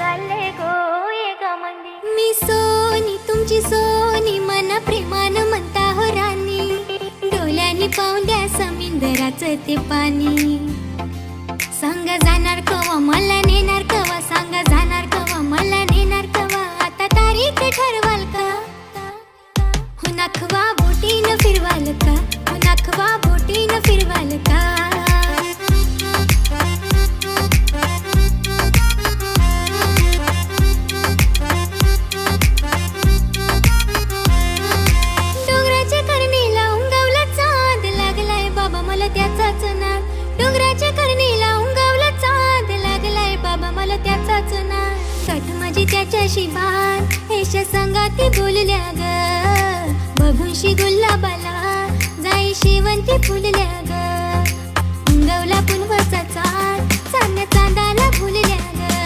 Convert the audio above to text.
चालले गो एका मंदी मी सोनी तुमची सोनी मना प्रेमान म्हणता हो राणी. डोल्यानी पाहून समिंदराचं ते पाणी. सांग जाणार कवा मला नेणार कवा? सांग जाणार कवा मला नेणार कवा? आता तारीख ठरवाल का? हो नाखवा बोटीनं फिरवाल का? त्याचाच नाद डोंगराच्या करणी लावून गावला चांद लागलाय बाबा मला त्याचाच नाद कठ माझी त्याच्याशी बात एशा संगाती बोलल्या ग. बघूनशी गुलाबाला जाई शेवंती फुलल्या ग.